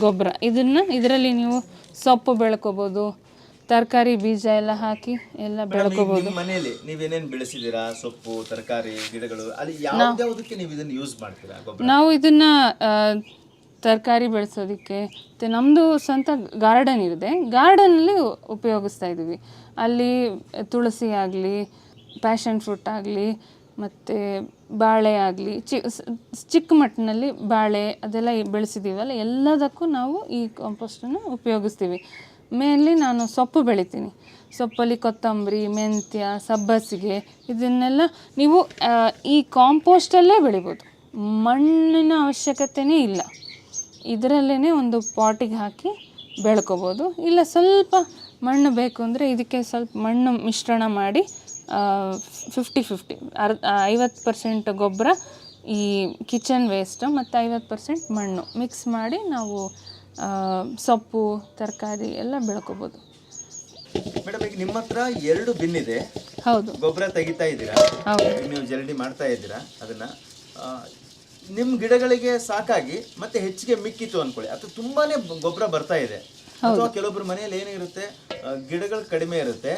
ಗೊಬ್ಬರ. ಇದನ್ನು ಇದರಲ್ಲಿ ನೀವು ಸೊಪ್ಪು ಬೆಳ್ಕೋಬೋದು ತರಕಾರಿ ಬೀಜ ಎಲ್ಲ ಹಾಕಿ ಎಲ್ಲ ಬೆಳ್ಕೋಬಹುದು ಮನೆಯಲ್ಲಿ ನೀವೇನೇನು ಬೆಳೆಸಿದ್ದೀರಾ? ಸೊಪ್ಪು ತರಕಾರಿ ಗಿಡಗಳು ಅಲ್ಲಿ ಯಾವ್ದಾವುದಕ್ಕೆ ನೀವು ಇದನ್ನ ಯೂಸ್ ಮಾಡ್ತೀರಾ ನಾವು ಇದನ್ನ ತರಕಾರಿ ಬೆಳೆಸೋದಕ್ಕೆ ಮತ್ತು ನಮ್ಮದು ಸ್ವಂತ ಗಾರ್ಡನ್ ಇದೆ ಗಾರ್ಡನಲ್ಲಿ ಉಪಯೋಗಿಸ್ತಾ ಇದ್ದೀವಿ. ಅಲ್ಲಿ ತುಳಸಿ ಆಗಲಿ ಪ್ಯಾಷನ್ ಫ್ರೂಟ್ ಆಗಲಿ ಮತ್ತು ಬಾಳೆ ಆಗಲಿ, ಚಿ ಚಿಕ್ಕ ಮಟ್ಟಿನಲ್ಲಿ ಬಾಳೆ ಅದೆಲ್ಲ ಬೆಳೆಸಿದ್ದೀವಲ್ಲ ಎಲ್ಲದಕ್ಕೂ ನಾವು ಈ ಕಾಂಪೋಸ್ಟನ್ನು ಉಪಯೋಗಿಸ್ತೀವಿ. ಮೇನ್ಲಿ ನಾನು ಸೊಪ್ಪು ಬೆಳಿತೀನಿ. ಸೊಪ್ಪಲ್ಲಿ ಕೊತ್ತಂಬರಿ, ಮೆಂತ್ಯ, ಸಬ್ಬಸಿಗೆ ಇದನ್ನೆಲ್ಲ ನೀವು ಈ ಕಾಂಪೋಸ್ಟಲ್ಲೇ ಬೆಳಿಬೋದು. ಮಣ್ಣಿನ ಅವಶ್ಯಕತೆನೇ ಇಲ್ಲ. ಇದರಲ್ಲೇ ಒಂದು ಪಾಟಿಗೆ ಹಾಕಿ ಬೆಳ್ಕೊಬೋದು. ಇಲ್ಲ ಸ್ವಲ್ಪ ಮಣ್ಣು ಬೇಕು ಅಂದರೆ ಇದಕ್ಕೆ ಸ್ವಲ್ಪ ಮಣ್ಣು ಮಿಶ್ರಣ ಮಾಡಿ ಫಿಫ್ಟಿ ಫಿಫ್ಟಿ ಅರ್ ಐವತ್ತು ಪರ್ಸೆಂಟ್ ಗೊಬ್ಬರ ಈ ಕಿಚನ್ ವೇಸ್ಟ್ ಮತ್ತು ಐವತ್ತು ಪರ್ಸೆಂಟ್ ಮಣ್ಣು. ಮಿಕ್ಸ್ ಮಾಡಿ ನಾವು ಸೊಪ್ಪು ತರಕಾರಿ ಎಲ್ಲ ಬೆಳ್ಕೋಬೋದು. ಮೇಡಮ್ ಈಗ ನಿಮ್ಮ ಹತ್ರ ಎರಡು ಬಿನ್ ಇದೆ ಹೌದು. ಗೊಬ್ಬರ ತೆಗಿತಾ ಇದ್ದೀರಾ? ಹೌದು. ನೀವು ಜರಡಿ ಮಾಡ್ತಾ ಇದ್ದೀರಾ? ಅದನ್ನ ನಿಮ್ಮ ನಿಮ್ ಗಿಡಗಳಿಗೆ ಸಾಕಾಗಿ ಮತ್ತೆ ಹೆಚ್ಚಿಗೆ ಮಿಕ್ಕಿತ್ತು ಅನ್ಕೊಳ್ಳಿ. ಅದು ತುಂಬಾನೇ ಗೊಬ್ಬರ ಬರ್ತಾ ಇದೆ. ಅಥವಾ ಕೆಲವೊಬ್ರು ಮನೆಯಲ್ಲಿ ಏನಿರುತ್ತೆ? ಗಿಡಗಳು ಕಡಿಮೆ ಇರುತ್ತೆ.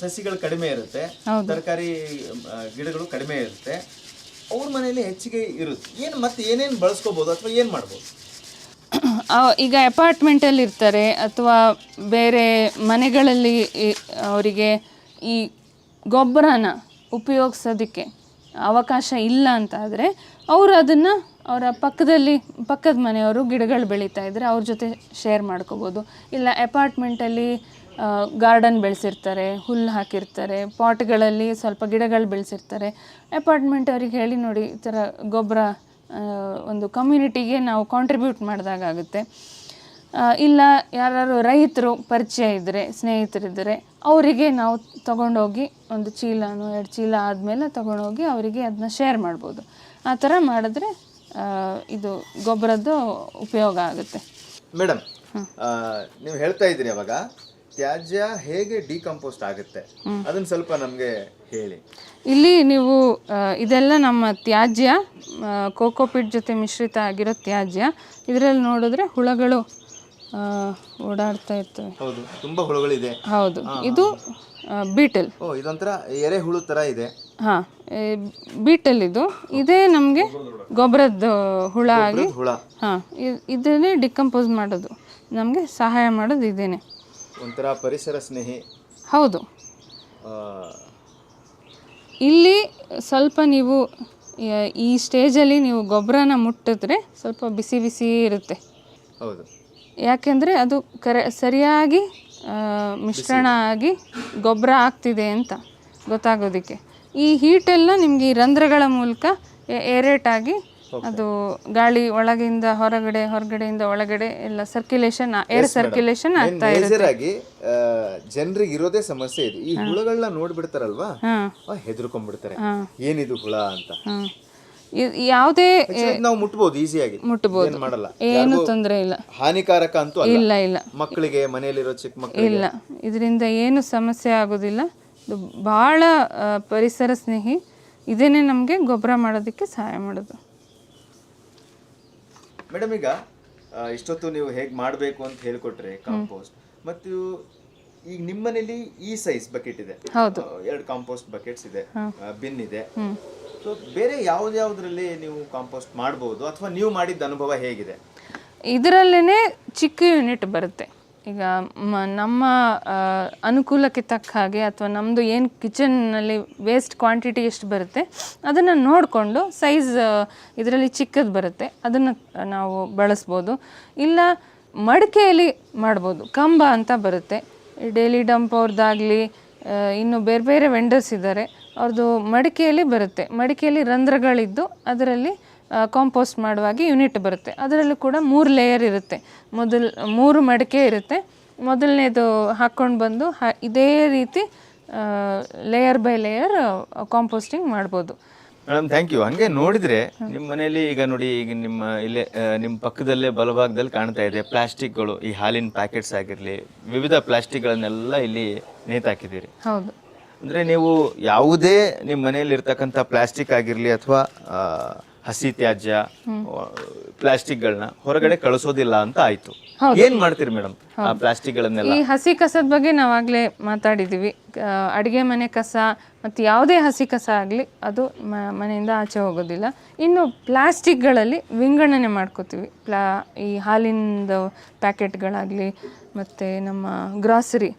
ಸಸಿಗಳು ಕಡಿಮೆ ಇರುತ್ತೆ. ತರಕಾರಿ ಗಿಡಗಳು ಕಡಿಮೆ ಇರುತ್ತೆ. ಅವ್ರ ಮನೆಯಲ್ಲಿ ಹೆಚ್ಚಿಗೆ ಇರುತ್ತೆ. ಏನು ಮತ್ತೆ ಏನೇನು ಬಳಸ್ಕೋಬಹುದು ಅಥವಾ ಏನು ಮಾಡ್ಬೋದು? ಈಗ ಅಪಾರ್ಟ್ಮೆಂಟಲ್ಲಿ ಇರ್ತಾರೆ ಅಥವಾ ಬೇರೆ ಮನೆಗಳಲ್ಲಿ ಅವರಿಗೆ ಈ ಗೊಬ್ಬರನ ಉಪಯೋಗಿಸೋದಕ್ಕೆ ಅವಕಾಶ ಇಲ್ಲ ಅಂತ ಆದರೆ ಅವರು ಅದನ್ನು ಅವರ ಪಕ್ಕದಲ್ಲಿ ಪಕ್ಕದ ಮನೆಯವರು ಗಿಡಗಳು ಬೆಳೀತಾ ಇದ್ದರೆ ಅವ್ರ ಜೊತೆ ಶೇರ್ ಮಾಡ್ಕೋಬೋದು. ಇಲ್ಲ ಅಪಾರ್ಟ್ಮೆಂಟಲ್ಲಿ ಗಾರ್ಡನ್ ಬೆಳೆಸಿರ್ತಾರೆ ಹುಲ್ಲು ಹಾಕಿರ್ತಾರೆ ಪಾಟ್ಗಳಲ್ಲಿ ಸ್ವಲ್ಪ ಗಿಡಗಳು ಬೆಳೆಸಿರ್ತಾರೆ. ಅಪಾರ್ಟ್ಮೆಂಟ್ ಅವ್ರಿಗೆ ಹೇಳಿ ನೋಡಿ ಈ ಥರ ಗೊಬ್ಬರ ಒಂದು ಕಮ್ಯುನಿಟಿಗೆ ನಾವು ಕಾಂಟ್ರಿಬ್ಯೂಟ್ ಮಾಡಿದಾಗುತ್ತೆ ಇಲ್ಲ ಯಾರು ರೈತರು ಪರಿಚಯ ಇದ್ದರೆ ಸ್ನೇಹಿತರಿದ್ದರೆ ಅವರಿಗೆ ನಾವು ತೊಗೊಂಡೋಗಿ ಒಂದು ಚೀಲನೋ ಎರಡು ಚೀಲ ಆದಮೇಲೆ ತೊಗೊಂಡೋಗಿ ಅವರಿಗೆ ಅದನ್ನ ಶೇರ್ ಮಾಡ್ಬೋದು. ಆ ಥರ ಮಾಡಿದ್ರೆ ಇದು ಗೊಬ್ಬರದ್ದು ಉಪಯೋಗ ಆಗುತ್ತೆ. ಮೇಡಮ್ ನೀವು ಹೇಳ್ತಾ ಇದ್ದೀರಿ ಅವಾಗ ತ್ಯಾಜ್ಯ ಹೇಗೆ ಡಿಕಂಪೋಸ್ಟ್ ಆಗುತ್ತೆ? ಅದನ್ನ ಸ್ವಲ್ಪ ನಮಗೆ ಹೇಳಿ. ಇಲ್ಲಿ ನೀವು ಆ, ಇದೆಲ್ಲ ನಮ್ಮ ತ್ಯಾಜ್ಯ ಕೋಕೋಪಿಟ್ ಜೊತೆ ಮಿಶ್ರಿತ ಆಗಿರೋ ತ್ಯಾಜ್ಯ. ಇದರಲ್ಲಿ ನೋಡಿದ್ರೆ ಹುಳಗಳು ಆ, ಓಡಾಡ್ತಾ ಇರ್ತವೆ. ಹೌದು ತುಂಬಾ ಹುಳುಗಳಿದೆ. ಹೌದು. ಇದು ಬೀಟಲ್. ಓ ಇದೊಂಥರ ಎರೆಹುಳು ತರ ಇದೆ. ಹಾಂ ಬೀಟಲ್ ಇದು. ಇದೇ ನಮಗೆ ಗೊಬ್ಬರದ ಹುಳ ಆಗಿ ಹುಳ. ಹಾಂ ಇದನ್ನೇ ಡಿಕಂಪೋಸ್ ಮಾಡೋದು. ನಮಗೆ ಸಹಾಯ ಮಾಡೋದು ಇದೇನೆ. ಒಂಥರ ಪರಿಸರ ಸ್ನೇಹಿ. ಹೌದು. ಇಲ್ಲಿ ಸ್ವಲ್ಪ ನೀವು ಈ ಸ್ಟೇಜಲ್ಲಿ ನೀವು ಗೊಬ್ಬರನ ಮುಟ್ಟಿದ್ರೆ ಸ್ವಲ್ಪ ಬಿಸಿ ಬಿಸಿ ಇರುತ್ತೆ. ಹೌದು. ಯಾಕೆಂದರೆ ಅದು ಕರೆ ಸರಿಯಾಗಿ ಮಿಶ್ರಣ ಆಗಿ ಗೊಬ್ಬರ ಆಗ್ತಿದೆ ಅಂತ ಗೊತ್ತಾಗೋದಕ್ಕೆ. ಈ ಹೀಟೆಲ್ಲ ನಿಮಗೆ ಈ ರಂಧ್ರಗಳ ಮೂಲಕ ಏರೇಟಾಗಿ ಅದು ಗಾಳಿ ಒಳಗಿಂದ ಹೊರಗಡೆ ಹೊರಗಡೆಯಿಂದ ಒಳಗಡೆ ಎಲ್ಲ ಸರ್ಕ್ಯುಲೇಷನ್ ಏರ್ ಸರ್ಕ್ಯುಲೇಷನ್ ಆಗ್ತಾ ಇದೆ ಆಗಿ ಜನರಿಗೆ ಇರೋದೇ ಸಮಸ್ಯೆ ಇದು. ಈ ಹುಳಗಳನ್ನ ನೋಡ್ಬಿಡ್ತಾರಲ್ವಾ? ಹಾಂ. ಹೆದರ್ಕೊಂಡ್ಬಿಡ್ತಾರೆ. ಹಾಂ. ಏನಿದು ಹುಳ ಅಂತ? ಹಾಂ. ಯಾವುದೇ Actually, ನಾವು ಮುಟ್ಬೋದು ಈಸಿಯಾಗಿ ಮುಟ್ಬೋದು. ಏನ್ ಮಾಡಲ್ಲ. ಏನು ತೊಂದರೆ ಇಲ್ಲ. ಹಾನಿಕಾರಕ ಅಂತೂ ಅಲ್ಲ. ಇಲ್ಲ ಇಲ್ಲ. ಮಕ್ಕಳಿಗೆ ಮನೆಯಲ್ಲಿರೋ ಚಿಕ್ಕ ಮಕ್ಕಳಿಗೆ. ಇಲ್ಲ. ಇದರಿಂದ ಏನು ಸಮಸ್ಯೆ ಆಗೋದಿಲ್ಲ. ಇದು ಭಾಳ ಆ, ಪರಿಸರ ಸ್ನೇಹಿ. ಇದೇನೆ ನಮಗೆ ಗೊಬ್ಬರ ಮಾಡೋದಕ್ಕೆ ಸಹಾಯ ಮಾಡೋದು. ಮೇಡಮ್ ಈಗ ಆ, ಇಷ್ಟೊತ್ತು ನೀವು ಹೇಗೆ ಮಾಡಬೇಕು ಅಂತ ಹೇಳ್ಕೊಟ್ರೆ ಕಾಂಪೋಸ್ಟ್ ಮತ್ತು ಈಗ ನಿಮ್ಮನೇಲಿ ಈ ಸೈಜ್ ಬಕೆಟ್ ಇದೆ. ಹೌದು. ಎರಡು ಕಾಂಪೋಸ್ಟ್ ಬಕೆಟ್ಸ್ ಇದೆ ಬಿನ್ ಇದೆ. ಸೊ ಬೇರೆ ಯಾವ್ದ್ಯಾವ್ದ್ರಲ್ಲಿ ನೀವು ಕಾಂಪೋಸ್ಟ್ ಮಾಡಬಹುದು ಅಥವಾ ನೀವು ಮಾಡಿದ ಅನುಭವ ಹೇಗಿದೆ? ಇದರಲ್ಲೇ ಚಿಕ್ಕ ಯೂನಿಟ್ ಬರುತ್ತೆ. ಈಗ ಮ- ನಮ್ಮ ಅನುಕೂಲಕ್ಕೆ ತಕ್ಕ ಹಾಗೆ ಅಥವಾ ನಮ್ಮದು ಏನು ಕಿಚನ್ನಲ್ಲಿ ವೇಸ್ಟ್ ಕ್ವಾಂಟಿಟಿ ಎಷ್ಟು ಬರುತ್ತೆ, ಅದನ್ನು ನೋಡಿಕೊಂಡು ಸೈಜ್ ಇದರಲ್ಲಿ ಚಿಕ್ಕದು ಬರುತ್ತೆ, ಅದನ್ನು ನಾವು ಬಳಸ್ಬೋದು. ಇಲ್ಲ ಮಡಿಕೆಯಲ್ಲಿ ಮಾಡ್ಬೋದು, ಕಂಬ ಅಂತ ಬರುತ್ತೆ. ಡೇಲಿ ಡಂಪ್ ಅವ್ರದ್ದಾಗಲಿ ಇನ್ನು ಬೇರೆ ಬೇರೆ ವೆಂಡರ್ಸ್ ಇದ್ದಾರೆ ಅವ್ರದ್ದು ಮಡಿಕೆಯಲ್ಲಿ ಬರುತ್ತೆ. ಮಡಿಕೆಯಲ್ಲಿ ರಂಧ್ರಗಳಿದ್ದು ಅದರಲ್ಲಿ ಕಾಂಪೋಸ್ಟ್ ಮಾಡುವಾಗ ಯೂನಿಟ್ ಬರುತ್ತೆ. ಅದರಲ್ಲೂ ಕೂಡ ಮೂರು ಲೇಯರ್ ಇರುತ್ತೆ. ಮೊದಲು ಮೂರು ಮಡಿಕೆ ಇರುತ್ತೆ. ಮೊದಲನೇದು ಹಾಕ್ಕೊಂಡು ಬಂದು ಹ ಇದೇ ರೀತಿ ಲೇಯರ್ ಬೈ ಲೇಯರ್ ಕಾಂಪೋಸ್ಟಿಂಗ್ ಮಾಡ್ಬೋದು. ಮೇಡಮ್ ಥ್ಯಾಂಕ್ ಯು ಹಂಗೆ ನೋಡಿದ್ರೆ ನಿಮ್ಮ ಮನೆಯಲ್ಲಿ ಈಗ ನೋಡಿ ಈಗ ನಿಮ್ಮ ಇಲ್ಲೇ ನಿಮ್ಮ ಪಕ್ಕದಲ್ಲೇ ಬಲಭಾಗದಲ್ಲಿ ಕಾಣ್ತಾ ಇದೆ ಪ್ಲಾಸ್ಟಿಕ್ಗಳು ಈ ಹಾಲಿನ ಪ್ಯಾಕೆಟ್ಸ್ ಆಗಿರಲಿ ವಿವಿಧ ಪ್ಲಾಸ್ಟಿಕ್ಗಳನ್ನೆಲ್ಲ ಇಲ್ಲಿ ನೇತಾಕಿದ್ದೀರಿ. ಹೌದು. ಅಂದರೆ ನೀವು ಯಾವುದೇ ನಿಮ್ಮ ಮನೆಯಲ್ಲಿ ಇರ್ತಕ್ಕಂಥ ಪ್ಲಾಸ್ಟಿಕ್ ಆಗಿರಲಿ ಅಥವಾ ಹಸಿ ತ್ಯಾಜ್ಯ ಪ್ಲಾಸ್ಟಿಕ್ಗಳನ್ನ ಹೊರಗಡೆ ಕಳಿಸೋದಿಲ್ಲ ಅಂತ ಆಯ್ತು. ಏನ್ ಮಾಡ್ತೀರಿ ಮೇಡಮ್ ಆ ಪ್ಲಾಸ್ಟಿಕ್ಗಳನ್ನೆಲ್ಲ? ಈ ಹಸಿ ಕಸದ ಬಗ್ಗೆ ನಾವಾಗಲೇ ಮಾತಾಡಿದ್ದೀವಿ ಅಡುಗೆ ಮನೆ ಕಸ ಮತ್ತು ಯಾವುದೇ ಹಸಿ ಕಸ ಆಗಲಿ ಅದು ಮನೆಯಿಂದ ಆಚೆ ಹೋಗೋದಿಲ್ಲ. ಇನ್ನು ಪ್ಲಾಸ್ಟಿಕ್ಗಳಲ್ಲಿ ವಿಂಗಡಣೆ ಮಾಡ್ಕೋತೀವಿ. ಪ್ಲಾ ಈ ಹಾಲಿಂದ ಪ್ಯಾಕೆಟ್ಗಳಾಗಲಿ ಮತ್ತು ನಮ್ಮ ಗ್ರಾಸರಿ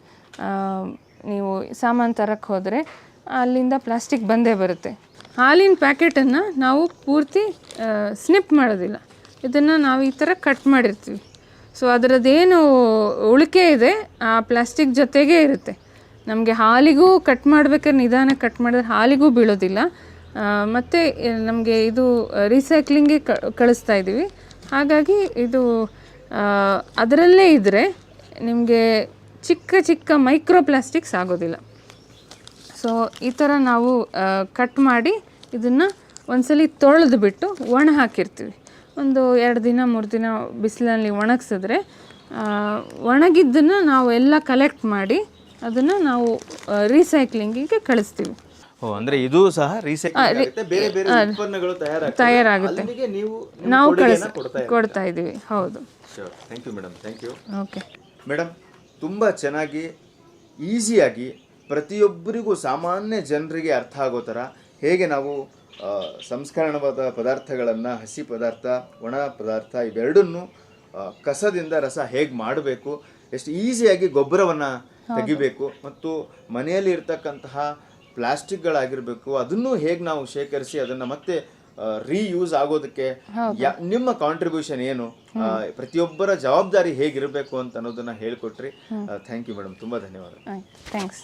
ನೀವು ಸಾಮಾನು ತರಕ್ಕೆ ಹೋದರೆ ಅಲ್ಲಿಂದ ಪ್ಲಾಸ್ಟಿಕ್ ಬಂದೇ ಬರುತ್ತೆ. ಹಾಲಿನ ಪ್ಯಾಕೆಟನ್ನು ನಾವು ಪೂರ್ತಿ ಸ್ನಿಪ್ ಮಾಡೋದಿಲ್ಲ. ಇದನ್ನು ನಾವು ಈ ಥರ ಕಟ್ ಮಾಡಿರ್ತೀವಿ. ಸೊ, ಅದರದ್ದೇನು ಉಳಿಕೆ ಇದೆ, ಆ ಪ್ಲಾಸ್ಟಿಕ್ ಜೊತೆಗೇ ಇರುತ್ತೆ. ನಮಗೆ ಹಾಲಿಗೂ ಕಟ್ ಮಾಡ್ಬೇಕಾದ್ರೆ, ನಿಧಾನ ಕಟ್ ಮಾಡಿದ್ರೆ ಹಾಲಿಗೂ ಬೀಳೋದಿಲ್ಲ. ಮತ್ತು ನಮಗೆ ಇದು ರೀಸೈಕ್ಲಿಂಗ್ಗೆ ಕಳಿಸ್ತಾ ಇದ್ದೀವಿ. ಹಾಗಾಗಿ ಇದು ಅದರಲ್ಲೇ ಇದ್ದರೆ ನಿಮಗೆ ಚಿಕ್ಕ ಚಿಕ್ಕ ಮೈಕ್ರೋ ಪ್ಲಾಸ್ಟಿಕ್ಸ್ ಆಗೋದಿಲ್ಲ. ಸೊ ಈ ಥರ ನಾವು ಕಟ್ ಮಾಡಿ ಇದನ್ನು ಒಂದ್ಸಲಿ ತೊಳೆದು ಬಿಟ್ಟು ಒಣ ಹಾಕಿರ್ತೀವಿ. ಒಂದು ಎರಡು ದಿನ ಮೂರು ದಿನ ಬಿಸಿಲಲ್ಲಿ ಒಣಗಿಸಿದ್ರೆ ಒಣಗಿದ್ದನ್ನು ನಾವು ಎಲ್ಲ ಕಲೆಕ್ಟ್ ಮಾಡಿ ಅದನ್ನು ನಾವು ರೀಸೈಕ್ಲಿಂಗಿಗೆ ಕಳಿಸ್ತೀವಿ. ಓ ಅಂದ್ರೆ ಇದು ಸಹ ಬೇರೆ ಬೇರೆ ಉತ್ಪನ್ನಗಳು ತಯಾರಾಗುತ್ತೆ. ನೀವು ಕೊಡ್ತಾ ಇದ್ದೀವಿ ಹೌದು. Thank you madam thank you okay madam ತುಂಬ ಚೆನ್ನಾಗಿ ಈಸಿಯಾಗಿ ಪ್ರತಿಯೊಬ್ಬರಿಗೂ ಸಾಮಾನ್ಯ ಜನರಿಗೆ ಅರ್ಥ ಆಗೋ ಥರ ಹೇಗೆ ನಾವು ಸಂಸ್ಕರಣವಾದ ಪದಾರ್ಥಗಳನ್ನು ಹಸಿ ಪದಾರ್ಥ ಒಣ ಪದಾರ್ಥ ಇವೆರಡನ್ನು ಕಸದಿಂದ ರಸ ಹೇಗೆ ಮಾಡಬೇಕು ಎಷ್ಟು ಈಸಿಯಾಗಿ ಗೊಬ್ಬರವನ್ನು ತೆಗಿಬೇಕು ಮತ್ತು ಮನೆಯಲ್ಲಿ ಇರ್ತಕ್ಕಂತಹ ಪ್ಲಾಸ್ಟಿಕ್ಗಳಾಗಿರಬೇಕು ಅದನ್ನು ಹೇಗೆ ನಾವು ಶೇಖರಿಸಿ ಅದನ್ನು ಮತ್ತೆ ರೀಯೂಸ್ ಆಗೋದಕ್ಕೆ ಯಾ- ನಿಮ್ಮ ಕಾಂಟ್ರಿಬ್ಯೂಷನ್ ಏನು ಪ್ರತಿಯೊಬ್ಬರ ಜವಾಬ್ದಾರಿ ಹೇಗಿರಬೇಕು ಅಂತ ಅನ್ನೋದನ್ನ ಹೇಳ್ಕೊಟ್ರಿ. ಥ್ಯಾಂಕ್ ಯು ಮೇಡಮ್ ತುಂಬಾ ಧನ್ಯವಾದ ಥ್ಯಾಂಕ್ಸ್